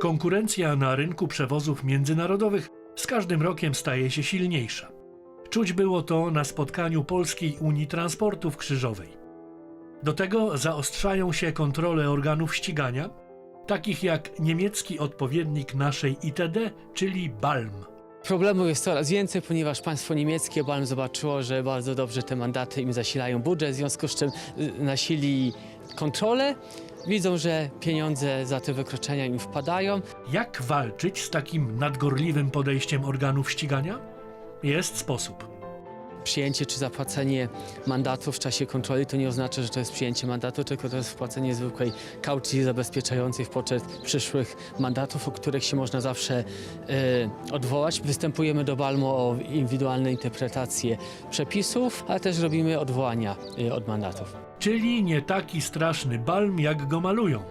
Konkurencja na rynku przewozów międzynarodowych z każdym rokiem staje się silniejsza. Czuć było to na spotkaniu Polskiej Unii Transportu w Krzyżowej. Do tego zaostrzają się kontrole organów ścigania, takich jak niemiecki odpowiednik naszej ITD, czyli BALM. Problemów jest coraz więcej, ponieważ państwo niemieckie BALM zobaczyło, że bardzo dobrze te mandaty im zasilają budżet, w związku z czym y, nasili kontrolę. Widzą, że pieniądze za te wykroczenia im wpadają. Jak walczyć z takim nadgorliwym podejściem organów ścigania? Jest sposób. Przyjęcie czy zapłacenie mandatu w czasie kontroli to nie oznacza, że to jest przyjęcie mandatu, tylko to jest wpłacenie zwykłej kaucji zabezpieczającej w poczet przyszłych mandatów, o których się można zawsze e, odwołać. Występujemy do BALMU o indywidualne interpretacje przepisów, ale też robimy odwołania e, od mandatów. Czyli nie taki straszny balm, jak go malują.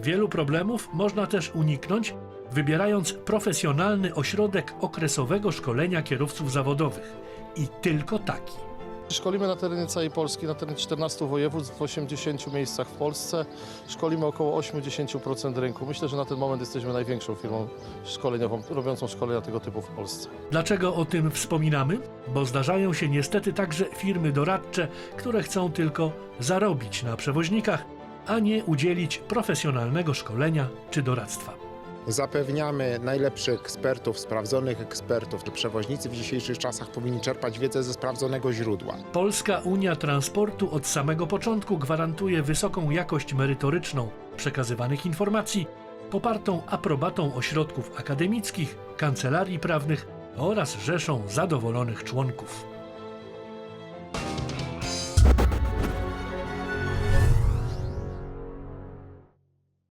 Wielu problemów można też uniknąć, wybierając profesjonalny ośrodek okresowego szkolenia kierowców zawodowych. I tylko taki. Szkolimy na terenie całej Polski, na terenie 14 województw, w 80 miejscach w Polsce. Szkolimy około 80% rynku. Myślę, że na ten moment jesteśmy największą firmą szkoleniową, robiącą szkolenia tego typu w Polsce. Dlaczego o tym wspominamy? Bo zdarzają się niestety także firmy doradcze, które chcą tylko zarobić na przewoźnikach, a nie udzielić profesjonalnego szkolenia czy doradztwa. Zapewniamy najlepszych ekspertów, sprawdzonych ekspertów. Przewoźnicy w dzisiejszych czasach powinni czerpać wiedzę ze sprawdzonego źródła. Polska Unia Transportu od samego początku gwarantuje wysoką jakość merytoryczną przekazywanych informacji, popartą aprobatą ośrodków akademickich, kancelarii prawnych oraz rzeszą zadowolonych członków.